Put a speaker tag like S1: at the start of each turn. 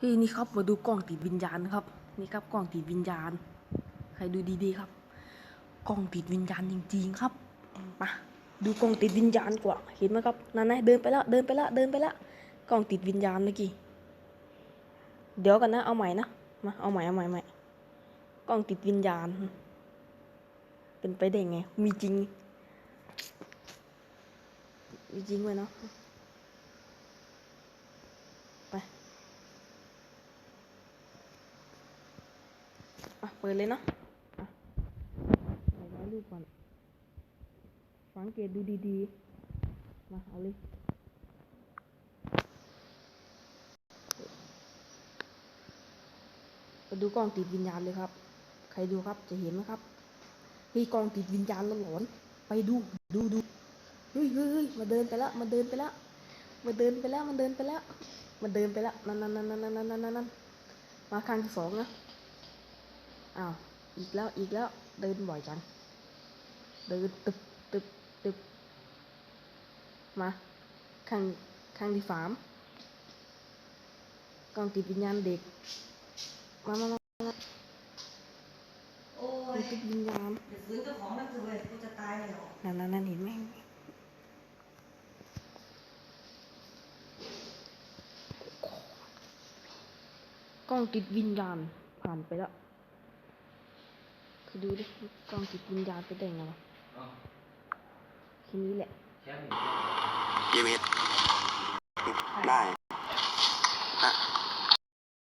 S1: ฮ้ยนี่ครับมาดูกล้องติดวิญญาณครับ นี่ครับกล้องติดวิญญาณใครดูดีๆครับกล้องติดวิญญาณจริงๆครับมาดูกล้องติดวิญญาณกว่า เห็นไหมครับนั่นนะเดินไปล้วเดินไปล้วเดินไปล้วกล้องติดวิญญาณเมื่อกี้เดี๋ยวกันนะ เอาใหม่นะมาเอาใหม่เอาใหม่ใหม่กล้องติดวิญญาณ เป็นไปได้ไง มีจริง มีจริงไว้เนาะ เปิดเลยเนาะร้อาลูกก่อนสังเกตดูดีๆ มาเอาเลยมาดูกล้องติดวิญญาณเลยครับ ใครดูครับจะเห็นไหมครับนี่กล้องติดวิญญาณหลอนไปดู ดูดูเฮ้ยเฮ้ยมาเดินไปแล้วมาเดินไปแล้วมาเดินไปแล้วมาเดินไปแล้วมาเดินไปแล้วนั่นนั่นนั่นนั่นนั่นนั่นมาครั้งที่สองนะ อ้าวอีกแล้วอีกแล้วเดินบ่อยจังเดินตึบตึบตึบมาครั้งครั้งที่สามกล้องติดวิญญาณเด็กมามามา
S2: โอ้
S1: กล้อยงติดวิญญาณ
S2: เดี๋ยวฟื้นเจ้าของมันคือเว้ยกูจะตายเลยเหรอ
S1: นั่นนั่นนั่นเห็นไหมกล้องติดวิญญาณผ่านไปแล้วคือ ดูดิกล้องติดวิญญาณไปได้ไงวะ
S3: อ๋อ
S1: ทีนี้แหละ
S3: แค่หนึ่ง
S4: เกมเฮดได้